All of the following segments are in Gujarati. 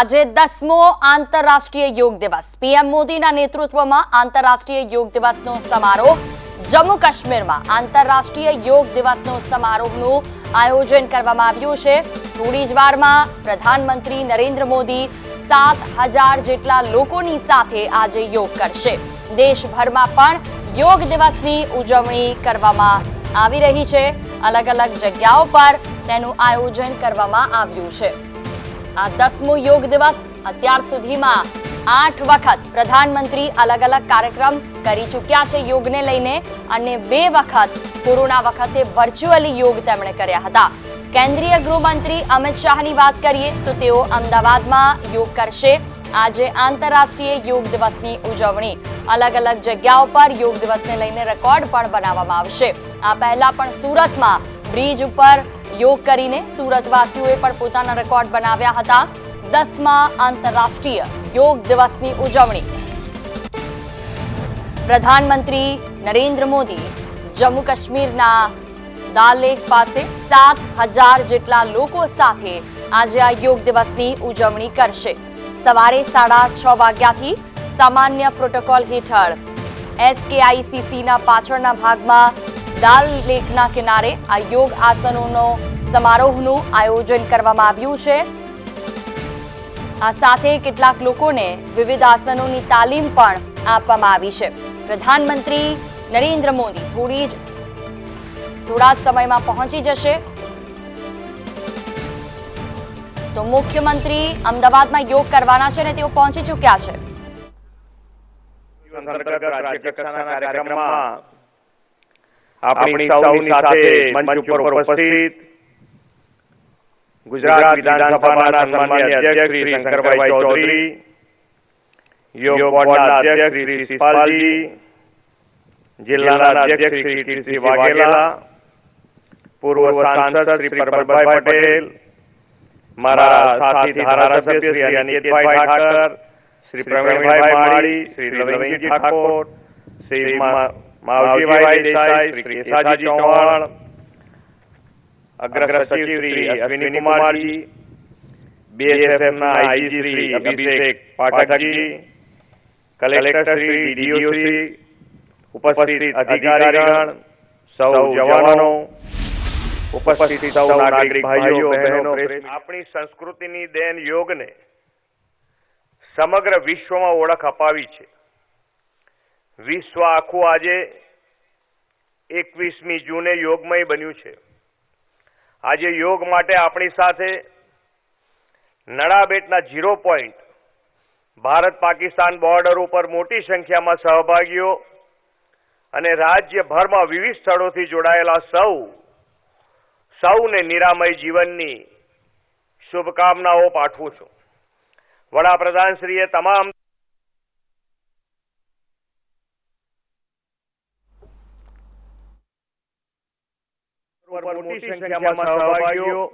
આજે દસમો આંતરરાષ્ટ્રીય યોગ દિવસ. પીએમ મોદીના નેતૃત્વમાં આંતરરાષ્ટ્રીય યોગ દિવસનો સમારોહ જમ્મુ કાશ્મીરમાં. આંતરરાષ્ટ્રીય યોગ દિવસનો સમારોહનું આયોજન કરવામાં આવ્યું છે. થોડી જ વારમાં પ્રધાનમંત્રી નરેન્દ્ર મોદી સાત હજાર જેટલા લોકોની સાથે આજે યોગ કરશે. દેશભરમાં પણ યોગ દિવસની ઉજવણી કરવામાં આવી રહી છે. અલગ અલગ જગ્યાઓ પર તેનું આયોજન કરવામાં આવ્યું છે. આ દસમો યોગ દિવસ અત્યાર સુધીમાં આઠ વખત પ્રધાનમંત્રી અલગ અલગ કાર્યક્રમ કરી ચૂક્યા છે યોગને લઈને અને બે વખત કોરોના વખતે વર્ચ્યુઅલી યોગ તેમણે કર્યા હતા. કેન્દ્રીય ગૃહમંત્રી અમિત શાહની વાત કરીએ તો તેઓ અમદાવાદમાં યોગ કરશે. આજે આંતરરાષ્ટ્રીય યોગ દિવસની ઉજવણી. અલગ અલગ જગ્યાઓ પર યોગ દિવસને લઈને રેકોર્ડ પણ બનાવવામાં આવશે. આ પહેલા પણ સુરતમાં બ્રિજ ઉપર યોગ કરીને સુરતવાસીઓએ પણ પોતાના રેકોર્ડ બનાવ્યા હતા. દસમા આંતરરાષ્ટ્રીય યોગ દિવસની ઉજવણી. પ્રધાનમંત્રી નરેન્દ્ર મોદી જમ્મુ કાશ્મીરના દાલ લેક પાસે સાત હજાર જેટલા લોકો સાથે આજે આ યોગ દિવસની ઉજવણી કરશે. સવારે સાડા છ વાગ્યાથી સામાન્ય પ્રોટોકોલ હેઠળ એસકેઆઈસીસીના પાછળના ભાગમાં દાલ લેકના કિનારે આ યોગ આસનોનો સમારોહનું આયોજન કરવામાં આવ્યું છે. આ સાથે કેટલાક લોકોને વિવિધ આસનોની તાલીમ પણ આપવામાં આવી છે. પ્રધાનમંત્રી નરેન્દ્ર મોદી થોડી જ, થોડા સમયમાં પહોંચી જશે. તો મુખ્યમંત્રી અમદાવાદમાં યોગ કરવાના છે ને તેઓ પહોંચી ચૂક્યા છે. આપણી સૌની સાથે મંચ ઉપર ઉપસ્થિત ગુજરાત વિધાનસભાના સન્માનીય અધ્યક્ષ શ્રી શંકરભાઈ ચૌધરી યોગ બોર્ડના અધ્યક્ષ શ્રી શિષપાલજી, જિલ્લાના અધ્યક્ષ શ્રી ટીસી વાઘેલા, પૂર્વ સાંસદ શ્રી પરબતભાઈ પટેલ, મારા સાથી ધારાસભ્ય શ્રી અનિતભાઈ ઠાકર, શ્રી પ્રવીણભાઈ માળી, શ્રી રવિજી ઠાકોર, શ્રી માવજીભાઈ દેસાઈ, શ્રી કેસાજી ચૌહાણ આપણી સંસ્કૃતિની દેન યોગને સમગ્ર વિશ્વમાં ઓળખ અપાવી છે. વિશ્વ આખું આજે એકવીસમી જૂને યોગમય બન્યું છે. આજે યોગ માટે આપણી સાથે નડાબેટના zero point Bharat Pakistan border ઉપર મોટી સંખ્યામાં સહભાગીઓ અને રાજ્યભરમાં વિવિધ સ્થળોથી જોડાયેલા સૌ, સૌને નિરામય જીવનની શુભકામનાઓ પાઠવું છું. વડાપ્રધાનશ્રીએ તમામ મોટી સંખ્યામાં સહભાગીઓ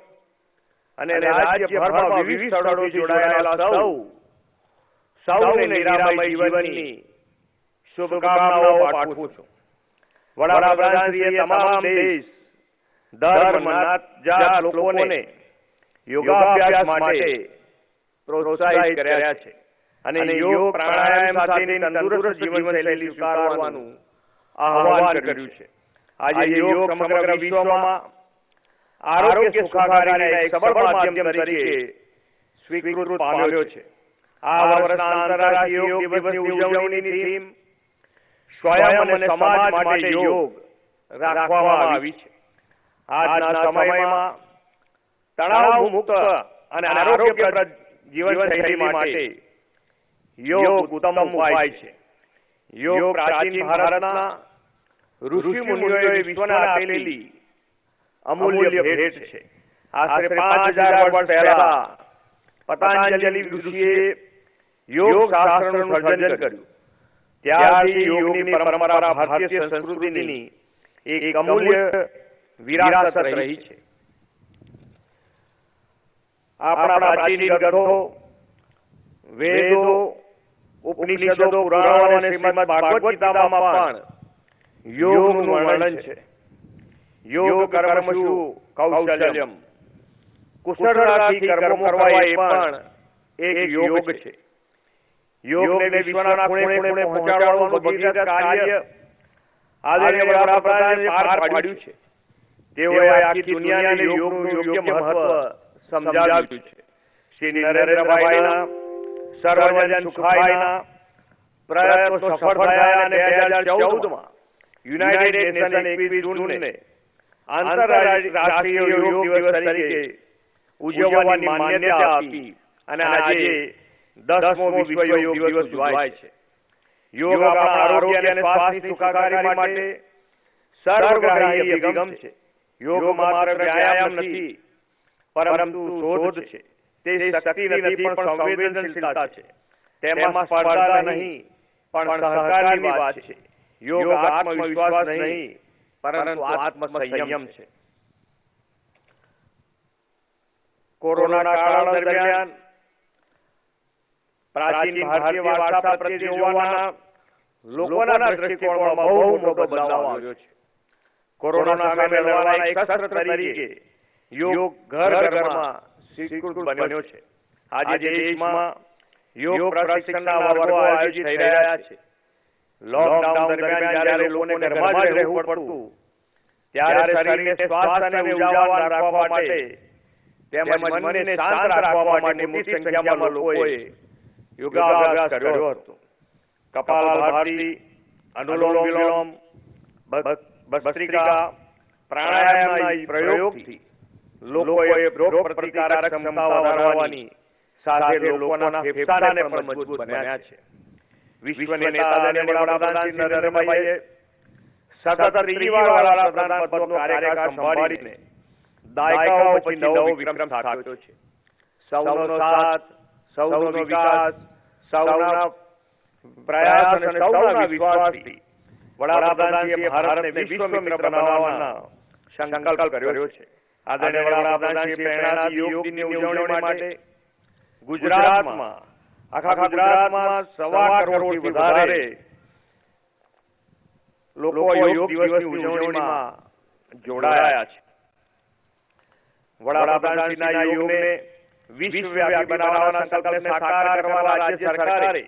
અને રાજ્યભરમાં વિવિધ સ્થળોથી જોડાયેલા સૌ. સૌને નિરામય જીવનની શુભકામનાઓ પાઠવું છું. વડાપ્રધાનશ્રીએ તમામ દેશ ધર્મ નાત જાત લોકોને યોગાભ્યાસ માટે પ્રોત્સાહિત કર્યા છે. અને યોગ પ્રાણાયામ સાથેની તંદુરસ્ત જીવનશૈલી સ્વીકારવાનું આહવાન કર્યું છે. આજે યોગ સમગ્ર વિશ્વમાં આરોગ્ય સુખાકારીના એક સબળ માધ્યમ તરીકે સ્વીકૃત પામ્યો છે. આ વર્ષના આંતરરાષ્ટ્રીય યોગ દિવસની ઉજવણીની થીમ સ્વયં અને સમાજ માટે યોગ રાખવામાં આવી છે. આજના સમયમાં તણાવ મુક્ત અને આરોગ્યપ્રદ જીવનશૈલી માટે યોગ ઉત્તમ ઉપાય છે. યોગ પ્રાચીન ભારતના ઋષિ મુનિઓએ વિશ્વને આપેલી અમૂલ્ય ભેટ છે. આશરે પાંચ હજાર વર્ષ પહેલા પતંજલિ ઋષિએ યોગ શાસ્ત્રનું સર્જન કર્યું. ત્યારથી યોગની પરંપરા ભારતીય સંસ્કૃતિની એક અમૂલ્ય વિરાસત રહી છે. આપણા પ્રાચીન ગ્રંથો વેદો ઉપનિષદો પુરાણો અને શ્રીમદ ભાગવત ગીતામાં પણ યોગનું વર્ણન છે. યોગ કર્મશુ કૌશલ્યમ. કુશળતાથી કર્મો કરવા એ પણ એક યોગ છે. યોગને વિશ્વના ખૂણે ખૂણે પહોંચાડવાનું ભગીરથ કાર્ય આદરણીય વડાપ્રધાને પાર પાડ્યું છે. તેઓએ આખી દુનિયાને યોગનું યોગ્ય મહત્વ સમજાવ્યું છે. શ્રી નરેન્દ્રભાઈના સર્વજન સુખાયના પ્રયત્નો સફળ થયા અને બે હજાર ચૌદમાં યુનાઇટેડ નેશન એકવીસ જૂનને આંતરરાષ્ટ્રીય યોગ દિવસ તરીકે ઉજવવાની માન્યતા આપી અને આજે દસમો વિશ્વ યોગ દિવસ ઉજવાય છે યોગ આપણા આરોગ્ય અને સ્વાસ્થ્ય સુખાકારી માટે સર્વગ્રાહી અભિગમ છે યોગ માત્ર વ્યાયામ નથી પરંતુ શોધ છે તે શક્તિ નથી પણ સંવેદનશીલતા છે તેમાં સ્પર્ધા નહીં પણ સહકારની વાત છે યોગ આત્મવિશ્વાસ નહીં પરંતુ આત્મસંયમ છે. કોરોના કાળ દરમિયાન પ્રાચીન ભારતીય વાર્તા પ્રત્યે જોવાના લોકોના દ્રષ્ટિકોણમાં બહુ મોટો બદલાવ આવ્યો છે. કોરોના સામે લડવાના એક શસ્ત્ર તરીકે યોગ ઘર ઘરમાં સ્વીકૃત બન્યો છે. આજે દેશમાં યોગ પ્રશિક્ષણના વર્ગો આયોજિત થઈ રહ્યા છે. લોકડાઉન દરમિયાન જ્યારે લોકોને ઘરમાં જ રહેવું પડતું ત્યારે શરીરને સ્વાસ્થ્ય અને ઉર્જાવાન રાખવા માટે તેમજ મનને શાંત રાખવા માટે મોટી સંખ્યામાં લોકોએ યોગાભ્યાસ કર્યો હતો. કપાલભાતી અનુલોમ વિલોમ ભસ્ત્રિકા પ્રાણાયામના પ્રયોગથી લોકોએ રોગ પ્રતિકારક ક્ષમતા વધારવાની સાથે લોકોના ફેફસાને પણ મજબૂત બન્યા છે. વિશ્વના નેતા વડાપ્રધાન નરેન્દ્રભાઈએ સતત ત્રીજી વાર વડાપ્રધાન પદનો કાર્યકાળ સંભાળીને દાયકાઓ પછી નવો વિક્રમ સ્થાપ્યો છે. સૌનો સાથ સૌનો વિકાસ સૌના પ્રયાસ અને સૌના વિશ્વાસથી વડાપ્રધાનશ્રીએ ભારતને વિશ્વમિત્ર બનાવવાના સંકલ્પ કર્યો છે. આદરણીય વડાપ્રધાનશ્રીએ પ્રેરણાથી યોગ દિનની ઉજવણી માટે ગુજરાતમાં આખા ગુજરાતમાં સવા કરોડથી વધારે લોકો યોગ દિવસની ઉજવણીમાં જોડાયા છે. વડાપ્રધાનશ્રીના યોગને વિશ્વવ્યાપી બનાવવાના સંકલ્પને સાકાર કરવા રાજ્ય સરકારે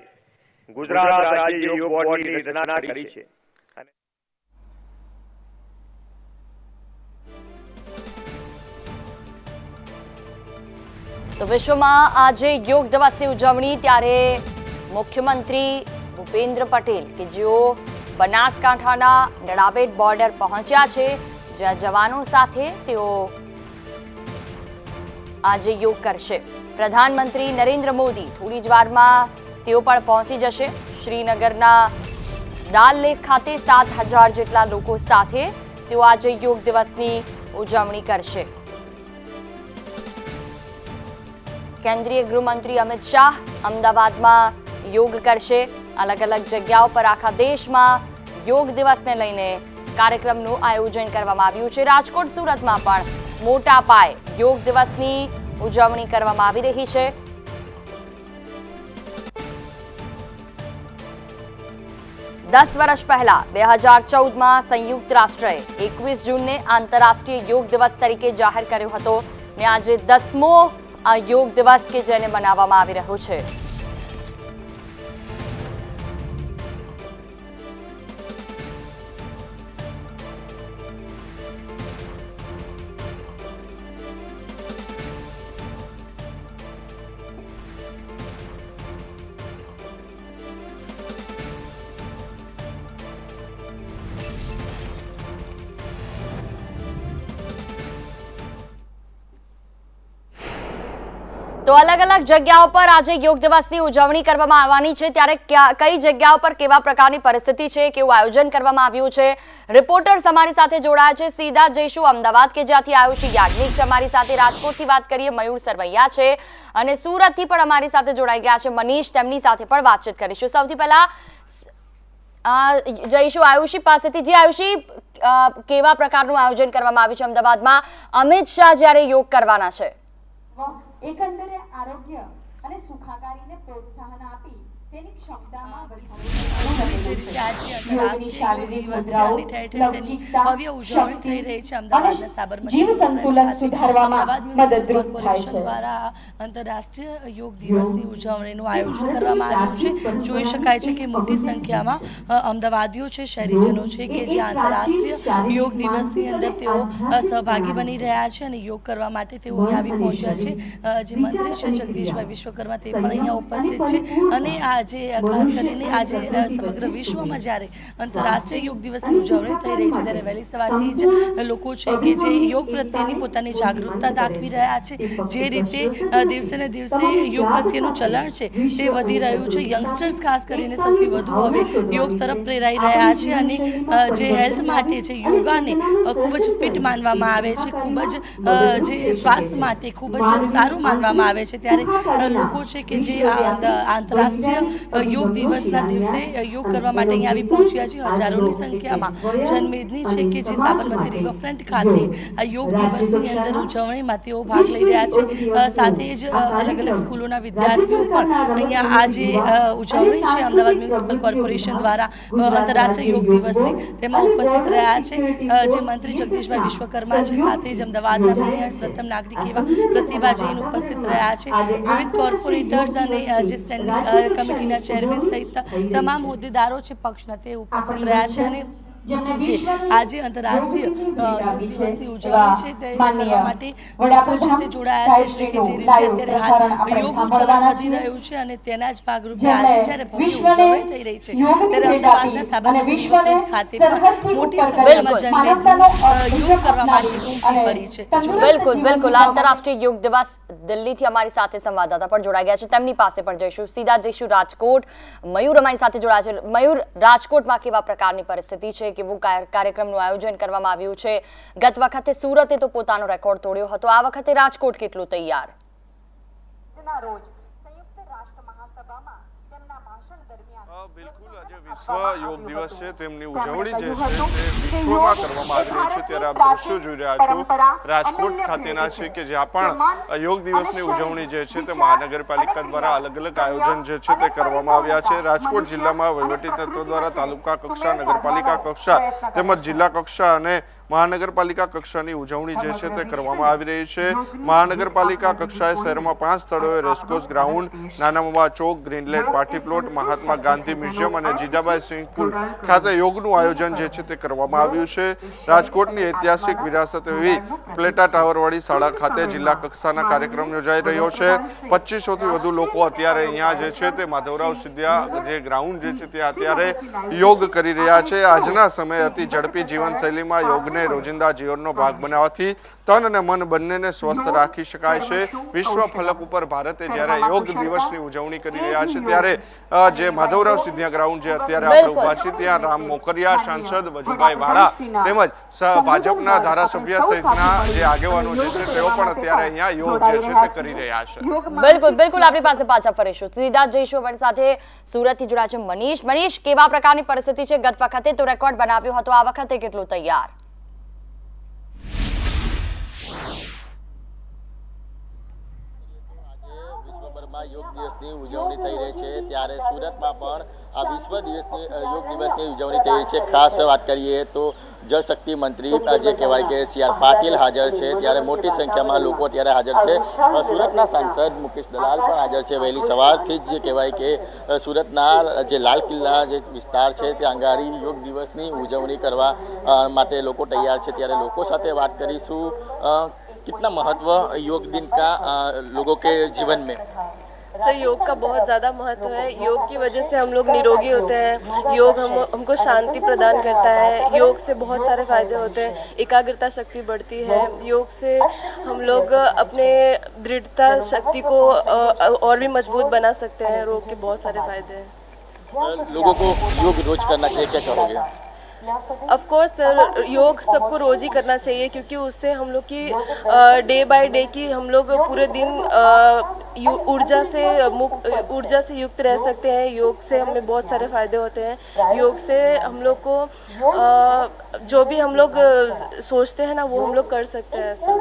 ગુજરાત રાજ્ય યોગ બોર્ડની રચના કરી છે. તો વિશ્વમાં આજે યોગ દિવસની ઉજવણી ત્યારે મુખ્યમંત્રી ભૂપેન્દ્ર પટેલ કે જેઓ બનાસકાંઠાના નડાબેટ બોર્ડર પહોંચ્યા છે, જ્યાં જવાનો સાથે તેઓ આજે યોગ કરશે. પ્રધાનમંત્રી નરેન્દ્ર મોદી થોડી જ વારમાં તેઓ પણ પહોંચી જશે. શ્રીનગરના દાલ લેક ખાતે સાત હજાર જેટલા લોકો સાથે તેઓ આજે યોગ દિવસની ઉજવણી કરશે. કેન્દ્રીય ગૃહમંત્રી અમિત શાહ અમદાવાદમાં યોગ કરશે. અલગ અલગ જગ્યાઓ પર આખા દેશમાં યોગ દિવસને લઈને કાર્યક્રમનું આયોજન કરવામાં આવ્યું છે. રાજકોટ, સુરતમાં પણ મોટા પાયે યોગ દિવસની ઉજવણી કરવામાં આવી રહી છે. દસ વર્ષ પહેલા બે હજાર ચૌદમાં સંયુક્ત રાષ્ટ્રએ એકવીસ જૂનને આંતરરાષ્ટ્રીય યોગ દિવસ તરીકે જાહેર કર્યો હતો. ને આજે દસમો આ યોગ દિવસ કે જેને મનાવવામાં આવી રહ્યો છે. તો અલગ અલગ જગ્યાઓ પર આજે યોગ દિવસની ઉજવણી કરવામાં આવવાની છે. ત્યારે કઈ જગ્યાઓ પર કેવા પ્રકારની પરિસ્થિતિ છે, કેવું આયોજન કરવામાં આવ્યું છે? રિપોર્ટર્સ અમારી સાથે જોડાયા છે. સીધા જઈશું અમદાવાદ, કે જ્યાંથી આવ્યું છે યાજ્ઞિક છે અમારી સાથે. રાજકોટથી વાત કરીએ, મયુર સરવૈયા છે. અને સુરતથી પણ અમારી સાથે જોડાઈ ગયા છે મનીષ. તેમની સાથે પણ વાતચીત કરીશું. સૌથી પહેલા જઈશું આયુષી પાસેથી. જે, આયુષી કેવા પ્રકારનું આયોજન કરવામાં આવ્યું છે અમદાવાદમાં? અમિત શાહ જ્યારે યોગ કરવાના છે. એકંદરે આરોગ્ય અને સુખાકારીને પ્રોત્સાહન આપી જીવ સંતુલન સુધારવામાં મદદરૂપ થાય છે. દ્વારા આંતરરાષ્ટ્રીય યોગ દિવસની ઉજવણીનું આયોજન કરવામાં આવ્યું છે. જોઈ શકાય છે કે મોટી સંખ્યામાં અમદાવાદીઓ છે શહેરીજનો છે કે જે આંતરરાષ્ટ્રીય યોગ દિવસની અંદર તેઓ સહભાગી બની રહ્યા છે અને યોગ કરવા માટે તેઓ અહીં આવી પહોંચ્યા છે. જે મંત્રી છે જગદીશભાઈ વિશ્વકર્મા તે પણ અહીંયા ઉપસ્થિત છે અને આજે ખાસ કરીને આજે સમગ્ર વિશ્વમાં જ્યારે આંતરરાષ્ટ્રીય યોગ દિવસની ઉજવણી થઈ રહી છે ત્યારે વહેલી સવારથી જ લોકો છે કે જે યોગ પ્રત્યેની પોતાની જાગૃતતા દાખવી રહ્યા છે જે રીતે દિવસે ને દિવસે યોગ પ્રત્યેનું ચલણ છે તે વધી રહ્યું છે. યંગસ્ટર્સ ખાસ કરીને સૌથી વધુ હવે યોગ તરફ પ્રેરાઈ રહ્યા છે અને જે હેલ્થ માટે છે યોગાને ખૂબ જ ફિટ માનવામાં આવે છે ખૂબ જ જે સ્વાસ્થ્ય માટે ખૂબ જ સારું માનવામાં આવે છે ત્યારે લોકો છે કે જે આ આંતરરાષ્ટ્રીય યોગ દિવસના દિવસે યોગ કરવા માટે અહીંયા આવી પહોંચ્યા છે હજારોની સંખ્યામાં. જનમેદની છે કે જે સાબરમતી રિવરફ્રન્ટ ખાતે આ યોગ દિવસની અંદર ઉજવણીમાં તેઓ ભાગ લઈ રહ્યા છે. સાથે જ અલગ અલગ સ્કૂલોના વિદ્યાર્થીઓ પણ અહીંયા આજે ઉજવણી છે. અમદાવાદ મ્યુનિસિપલ કોર્પોરેશન દ્વારા આંતરરાષ્ટ્રીય યોગ દિવસની તેમાં ઉપસ્થિત રહ્યા છે જે મંત્રી જગદીશભાઈ વિશ્વકર્મા છે સાથે જ અમદાવાદના મેયર પ્રથમ નાગરિક એવા પ્રતિભા જૈન ઉપસ્થિત રહ્યા છે. વિવિધ કોર્પોરેટર્સ અને જે સ્ટેન્ડિંગ અ, કમિટીના ચેરમેન સહિત તમામ હોદ્દેદારો છે પક્ષના તે ઉપસ્થિત રહ્યા છે અને જે આજે આંતરરાષ્ટ્રીય દિવસની ઉજવણી છે તે કરવા માટે લોકો સાથે જોડાયા છે. એટલે કે જે રીતે અત્યારે હાલ યોગનું ચલણ વધી રહ્યું છે અને તેના જ ભાગરૂપે આજે જ્યારે ભવ્ય ઉજવણી થઈ રહી છે ત્યારે અમદાવાદના સાબરમતી ખાતે પણ મોટી સંખ્યામાં જનમેદની યોગ કરવા માટે ઉમટી પડી છે. બિલકુલ બિલકુલ. આંતરરાષ્ટ્રીય યોગ દિવસ દિલ્હીથી અમારી સાથે સંવાદદાતા પણ જોડાઈ ગયા છે. તેમની પાસે પણ જઈશું. સીધા જઈશું રાજકોટ. મયુર અમારી સાથે જોડાયા છે. મયુર રાજકોટમાં કેવા પ્રકારની પરિસ્થિતિ છે? કેવું કા- કાર્યક્રમનું આયોજન કરવામાં આવ્યું છે. ગત વખતે સુરતે તો પોતાનો રેકોર્ડ તોડ્યો હતો. આ વખતે રાજકોટ કેટલું તૈયાર? રોજ સંયુક્ત રાષ્ટ્ર મહાસભામાં તેમના ભાષણ દરમિયાન અ, બિલકુલ આજે વિશ્વ યોગ દિવસ છે તેમની ઉજવણી જે છે તે વિશ્વમાં કરવામાં આવી રહી છે. ત્યારે આપ દ્રશ્યો જોઈ રહ્યા છો રાજકોટ ખાતેના છે કે જ્યાં પણ યોગ દિવસની ઉજવણી જે છે તે મહાનગરપાલિકા દ્વારા અલગ અલગ આયોજન જે છે તે કરવામાં આવ્યા છે. રાજકોટ જિલ્લામાં વહીવટીતંત્ર દ્વારા તાલુકા કક્ષા નગરપાલિકા કક્ષા તેમજ જિલ્લા કક્ષા અને મહાનગરપાલિકા કક્ષાની ઉજવણી જે છે તે કરવામાં આવી રહી છે. મહાનગરપાલિકા કક્ષાએ શહેરમાં પાંચ સ્થળોએ racecourse ground Nana Mava chowk Greenland party plot, Mahatma Gandhi museum અને જીજાબાઈ સ્વિમિંગ પુલ ખાતે યોગનું આયોજન જે છે તે કરવામાં આવ્યું છે. રાજકોટની ઐતિહાસિક વિરાસત એવી પ્લેટા ટાવરવાળી શાળા ખાતે જિલ્લા કક્ષાના કાર્યક્રમ યોજાઈ રહ્યો છે. પચીસોથી વધુ લોકો અત્યારે અહીંયા જે છે તે માધવરાવ સિદ્ધિયા જે ગ્રાઉન્ડ જે છે તે અત્યારે યોગ કરી રહ્યા છે. આજના સમયે અતિ ઝડપી જીવનશૈલીમાં યોગને રોજિંદા જીવનનો ભાગ બનાવવાથી તન અને મન બંનેને સ્વસ્થ રાખી શકાય છે. વિશ્વ ફલક ઉપર ભારતે જ્યારે યોગ દિવસની ઉજવણી કરી રહ્યા છે ત્યારે જે માધવરાવ સિંધિયા ગ્રાઉન્ડ જે અત્યારે આપણે ઊભા છે ત્યાં રામ મોકરિયા સાંસદ વજુભાઈ વાળા તેમજ ભાજપના ધારાસભ્ય સહિતના જે આગેવાનો જે છે તેઓ પણ અત્યારે અહીંયા યોગ જે છે તે કરી રહ્યા છે. બિલકુલ બિલકુલ આપણી પાસે પાછા ફરીશું. સીધા જઈશું અમારી સાથે સુરતથી જોડાયા છે મનીષ. મનીષ કેવા પ્રકારની પરિસ્થિતિ છે? ગત વખતે તો રેકોર્ડ બનાવ્યો હતો આ વખતે કેટલું તૈયાર? સુરતમાં યોગ દિવસની ઉજવણી થઈ રહી છે. ત્યારે સુરતમાં પણ આ વિશ્વ દિવસની યોગ દિવસની ઉજવણી થઈ રહી છે. ખાસ વાત કરીએ તો જળશક્તિ મંત્રી જે કહેવાય કે સી આર પાટીલ હાજર છે. ત્યારે મોટી સંખ્યામાં લોકો ત્યારે હાજર છે. સુરતના સાંસદ મુકેશ દલાલ પણ હાજર છે વહેલી સવારથી જ, જે કહેવાય કે સુરતના જે લાલ કિલ્લા જે વિસ્તાર છે ત્યાં આગાડી યોગ દિવસની ઉજવણી કરવા માટે લોકો તૈયાર છે. ત્યારે લોકો સાથે વાત કરીશું. કેટલા મહત્વ યોગ દિન કા લોકો કે જીવન મેં? सर, योग का बहुत ज़्यादा महत्व है। योग की वजह से हम लोग निरोगी होते हैं। योग हम, हमको शांति प्रदान करता है। योग से बहुत सारे फ़ायदे होते हैं। एकाग्रता शक्ति बढ़ती है। योग से हम लोग अपने दृढ़ता शक्ति को और भी मज़बूत बना सकते हैं। रोग के बहुत सारे फ़ायदे हैं। लोगों को योग रोज करना चाहिए। क्या कहोगे ऑफ कोर्स सर योग सबको रोज ही करना चाहिए क्योंकि उससे हम लोग की डे बाय डे की हम लोग पूरे दिन अ, यु- ऊर्जा से मुक्त ऊर्जा से युक्त रह सकते हैं योग से हमें बहुत सारे फायदे होते हैं योग से हम लोग को अ, जो भी हम लोग अ, सोचते हैं ना वो हम लोग कर सकते हैं ऐसा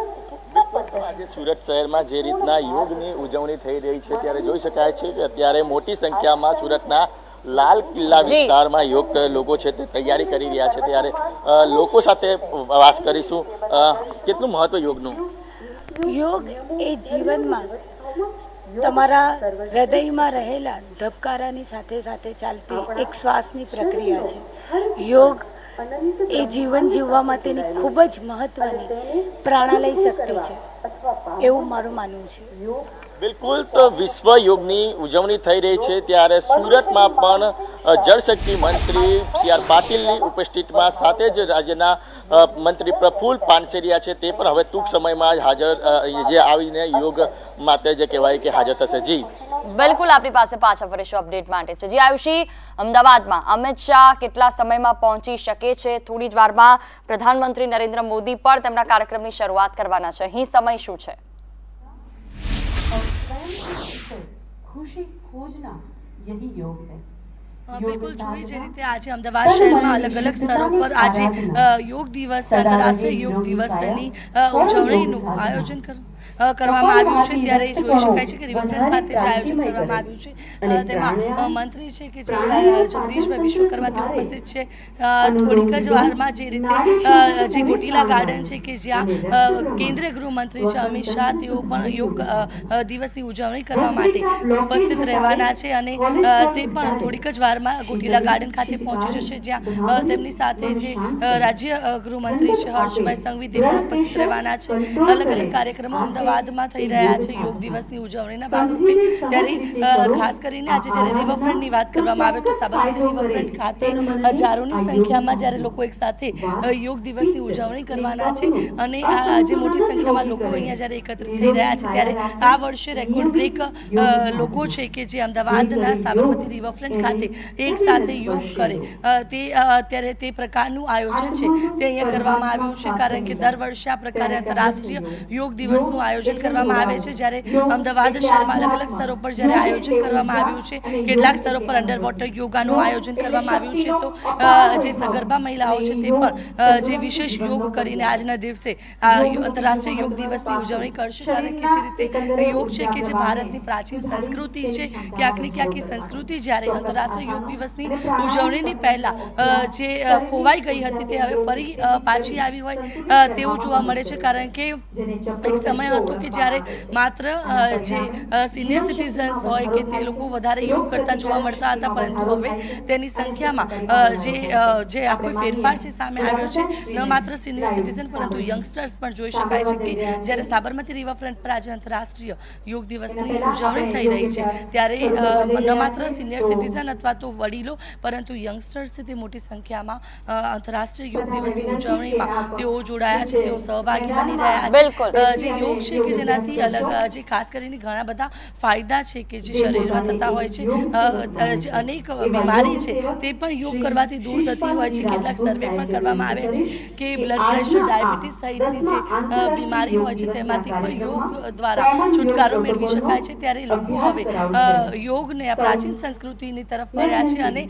આજે સુરત શહેરમાં જે રીતના યોગની ઉજવણી થઈ રહી છે ત્યારે જોઈ શકાય છે કે અત્યારે મોટી સંખ્યામાં સુરતના લાલ કિલ્લા વિસ્તારમાં યોગ લોકો છે તે તૈયારી કરી રહ્યા છે. ત્યારે લોકો સાથે વાસ કરીશું. કેટલું મહત્વ યોગનું? યોગ એ જીવનમાં તમારા હૃદયમાં રહેલા ધબકારાની સાથે સાથે ચાલતી એક શ્વાસની પ્રક્રિયા છે. યોગ એ જીવન જીવવા માટેની ખૂબ જ મહત્વની પ્રાણાલય શક્તિ છે. એવું મારું માનવું છે. બિલકુલ, તો વિશ્વ યોગની ઉજવણી થઈ રહી છે ત્યારે સુરતમાં પણ જળશક્તિ મંત્રી સી આર પાટીલની ઉપસ્થિતિમાં સાથે જ રાજ્યના મંત્રી પ્રફુલ પાનસેરિયા છે તે પણ હવે ટૂંક સમયમાં જ હાજર જે આવીને યોગ માટે જે કહેવાય કે હાજર થશે. જી. બિલકુલ, આપણી પાસે પાછા ફરીશું અપડેટ માટે. છે જી, આયુષી, અમદાવાદમાં અમિત શાહ કેટલા સમયમાં પહોંચી શકે છે? થોડી જ વારમાં પ્રધાનમંત્રી નરેન્દ્ર મોદી પણ તેમના કાર્યક્રમની શરૂઆત કરવાના છે. અહીં સમય શું છે? खुशी खोजना यही योग है અ, બિલકુલ જોઈ જે રીતે આજે અમદાવાદ શહેરમાં અલગ અલગ સ્તરો પર આજે યોગ દિવસ આંતરરાષ્ટ્રીય યોગ દિવસની ઉજવણીનું આયોજન કર કરવામાં આવ્યું છે? ત્યારે જોઈ શકાય છે કે રિવરફ્રન્ટ ખાતે જે આયોજન કરવામાં આવ્યું છે. તેમાં મંત્રી છે કે જે જગદીશભાઈ વિશ્વકર્મા તે ઉપસ્થિત છે. થોડીક જ વારમાં જે રીતે જે ગોટીલા ગાર્ડન છે કે જ્યાં કેન્દ્રીય ગૃહમંત્રી છે અમિત શાહ તેઓ પણ યોગ દિવસની ઉજવણી કરવા માટે ઉપસ્થિત રહેવાના છે અને તે પણ થોડીક જ વારમાં ગોટીલા ગાર્ડન ખાતે પહોંચી જશે જ્યાં તેમની સાથે જે રાજ્ય ગૃહમંત્રી છે હર્ષભાઈ સંઘવી તે પણ ઉપસ્થિત રહેવાના છે. અલગ અલગ કાર્યક્રમો અમદાવાદમાં થઈ રહ્યા છે. યોગ દિવસની ઉજવણીના ભાગરૂપે. ત્યારે ખાસ કરીને આજે જ્યારે રિવરફ્રન્ટની વાત કરવામાં આવે તો સાબરમતી રિવરફ્રન્ટ ખાતે હજારોની સંખ્યામાં જ્યારે લોકો એકસાથે યોગ દિવસની ઉજવણી કરવાના છે. અને આજે મોટી સંખ્યામાં લોકો અહીંયા જ્યારે એકત્રિત થઈ રહ્યા છે ત્યારે આ વર્ષે રેકોર્ડ બ્રેક લોકો છે કે જે અમદાવાદના સાબરમતી રિવરફ્રન્ટ ખાતે એક સાથે યોગ કરે. તે અત્યારે તે પ્રકારનું આયોજન છે. તે અહીંયા કરવામાં આવ્યું છે. કારણ કે દર વર્ષે આ પ્રકારે આંતરરાષ્ટ્રીય યોગ. દિવસનું આયોજન કરવામાં આવે છે. જ્યારે અમદાવાદ શહેરમાં અલગ અલગ સ્તરો પર જ્યારે આયોજન કરવામાં આવ્યું છે કેટલાક સ્તરો પર અંડર વોટર યોગાનું આયોજન કરવામાં આવ્યું છે. તો જે સગર્ભા મહિલાઓ છે તે પણ જે વિશેષ યોગ કરીને આજના દિવસે આંતરરાષ્ટ્રીય યોગ દિવસની ઉજવણી કરશે. કારણ કે જે રીતે યોગ છે કે જે ભારતની પ્રાચીન સંસ્કૃતિ છે ક્યાંક ને ક્યાંક સંસ્કૃતિ જ્યારે આંતરરાષ્ટ્રીય યોગ દિવસની ઉજવણીની પહેલા જે ખોવાઈ ગઈ હતી તે હવે ફરી પાછી આવી હોય તેવું જોવા મળે છે કારણ કે એક સમય હતો કે જ્યારે માત્ર જે સિનિયર સિટીઝન્સ હોય કે તે લોકો વધારે યોગ કરતા જોવા મળતા હતા પરંતુ હવે તેની સંખ્યામાં જે જે આખો ફેરફાર છે સામે આવ્યો છે ન માત્ર સિનિયર સિટીઝન પરંતુ યંગસ્ટર્સ પણ જોઈ શકાય છે કે જ્યારે સાબરમતી રિવરફ્રન્ટ પર આજે આંતરરાષ્ટ્રીય યોગ દિવસની ઉજવણી થઈ રહી છે ત્યારે ન માત્ર સિનિયર સિટીઝન અથવા તો વડીલો પરંતુ યંગસ્ટર્સ છે તે મોટી સંખ્યામાં આંતરરાષ્ટ્રીય યોગ દિવસની ઉજવણીમાં તેઓ જોડાયા છે તેઓ સહભાગી બની રહ્યા છે. જે યોગ છે કે જેનાથી અલગ જે ખાસ કરીને ઘણા બધા ફાયદા છે કે જે શરીરમાં થતા હોય છે અનેક બીમારી છે તે પણ યોગ કરવાથી દૂર થતી હોય છે. કેટલાક સર્વે પણ કરવામાં આવ્યા છે કે બ્લડ પ્રેશર ડાયાબિટીસ સહિતની જે બીમારી હોય છે તેમાંથી પણ યોગ દ્વારા છુટકારો મેળવી શકાય છે. ત્યારે લોકો હવે યોગને પ્રાચીન સંસ્કૃતિની તરફ વળ્યા છે અને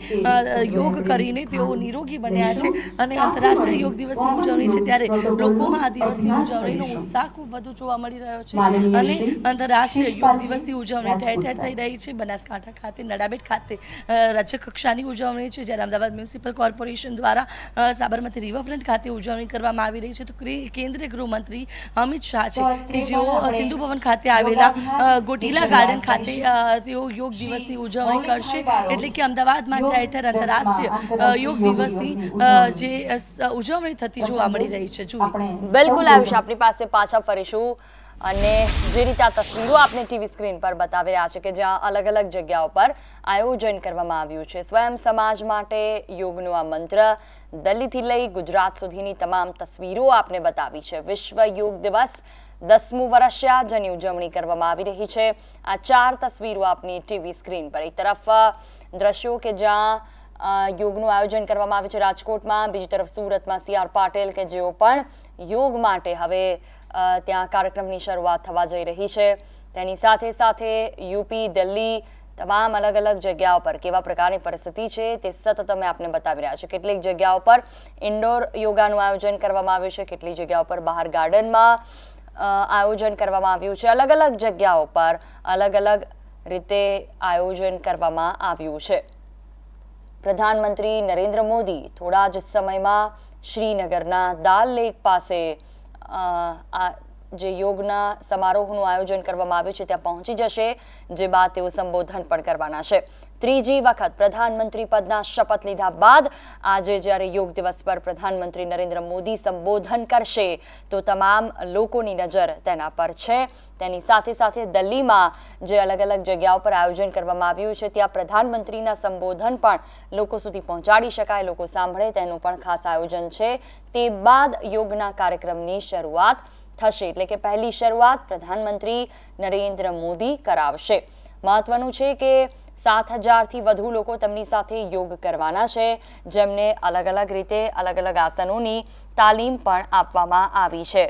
યોગ કરીને તેઓ નિરોગી બન્યા છે અને આંતરરાષ્ટ્રીય યોગ દિવસની ઉજવણી છે ત્યારે લોકોમાં આ દિવસની ઉજવણીનો ઉત્સાહ ખૂબ વધુ જોવા મળી રહ્યો છે અને આંતરરાષ્ટ્રીય યોગ દિવસની ઉજવણી ઠેર ઠેર થઈ રહી છે. બનાસકાંઠા ખાતે, નડાબેટ ખાતે રાજ્ય કક્ષાની ઉજવણી છે, જ્યારે અમદાવાદ મ્યુનિસિપલ કોર્પોરેશન દ્વારા સાબરમતી રિવરફ્રન્ટ ખાતે ઉજવણી કરવામાં આવી રહી છે. તો કેન્દ્રીય ગૃહમંત્રી અમિત શાહ છે કે જેઓ સિંધુ ભવન ખાતે આવેલા ગોટીલા ગાર્ડન ખાતે તેઓ યોગ દિવસની ઉજવણી કરશે. એટલે કે અમદાવાદમાં ઠેર આંતરરાષ્ટ્રીય યોગ દિવસની જે ઉજવણી થતી જોવા મળી રહી છે. જુઓ. બિલકુલ આયુષ આપણી પાસે પાછા ફરીશું. અને જે રીતે આ તસવીરો આપને ટીવી સ્ક્રીન પર બતાવી રહ્યા છે કે જ્યાં અલગ અલગ જગ્યાઓ પર આયોજન કરવામાં આવ્યું છે. સ્વયં સમાજ માટે યોગનું આ મંત્ર દિલ્હીથી લઈ ગુજરાત સુધીની તમામ તસવીરો આપને બતાવી છે. વિશ્વ યોગ દિવસ દસમું વર્ષ છે જેની ઉજવણી કરવામાં આવી રહી છે. આ ચાર તસવીરો આપની ટીવી સ્ક્રીન પર. એક તરફ દ્રશ્યો કે જ્યાં યોગનું આયોજન કરવામાં આવે છે રાજકોટમાં. બીજી તરફ સુરતમાં સી આર પાટેલ કે જેઓ પણ યોગ માટે હવે ત્યાં કાર્યક્રમની શરૂઆત થવા જઈ રહી છે. તેની સાથે સાથે યુપી, દિલ્હી તમામ અલગ અલગ જગ્યાઓ પર કેવા પ્રકારની પરિસ્થિતિ છે તે સતત અમે આપને બતાવી રહ્યા છીએ. કેટલીક જગ્યાઓ પર ઇન્ડોર યોગાનું આયોજન કરવામાં આવ્યું છે, કેટલીક જગ્યાઓ પર બહાર ગાર્ડનમાં આયોજન કરવામાં આવ્યું છે. અલગ અલગ જગ્યાઓ પર અલગ અલગ રીતે આયોજન કરવામાં આવ્યું છે. પ્રધાનમંત્રી નરેન્દ્ર મોદી થોડા જ સમયમાં શ્રીનગરના દાલ લેક પાસે જે યોગના સમારોહનું આયોજન કરવામાં આવ્યું છે, ત્યાં પહોંચી જશે, જે બાદ તેઓ સંબોધન પણ કરવાના છે. ત્રીજી વખત પ્રધાનમંત્રી પદના શપથ લીધા બાદ આજે જ્યારે યોગ દિવસ પર પ્રધાનમંત્રી નરેન્દ્ર મોદી સંબોધન કરશે, તો તમામ લોકોની નજર તેના પર છે. તેની સાથે સાથે દિલ્હીમાં જે અલગ અલગ જગ્યાઓ પર આયોજન કરવામાં આવ્યું છે, ત્યાં પ્રધાનમંત્રીના સંબોધન પણ લોકો સુધી પહોંચાડી શકાય, લોકો સાંભળે, તેનું પણ ખાસ આયોજન છે. તે બાદ યોગના કાર્યક્રમની શરૂઆત થશે, એટલે કે પહેલી શરૂઆત પ્રધાનમંત્રી નરેન્દ્ર મોદી કરાવશે. મહત્વનું છે કે સાત હજારથી વધુ લોકો તેમની સાથે યોગ કરવાના છે. જેમને અલગ અલગ રીતે અલગ અલગ આસનોની તાલીમ પણ આપવામાં આવી છે.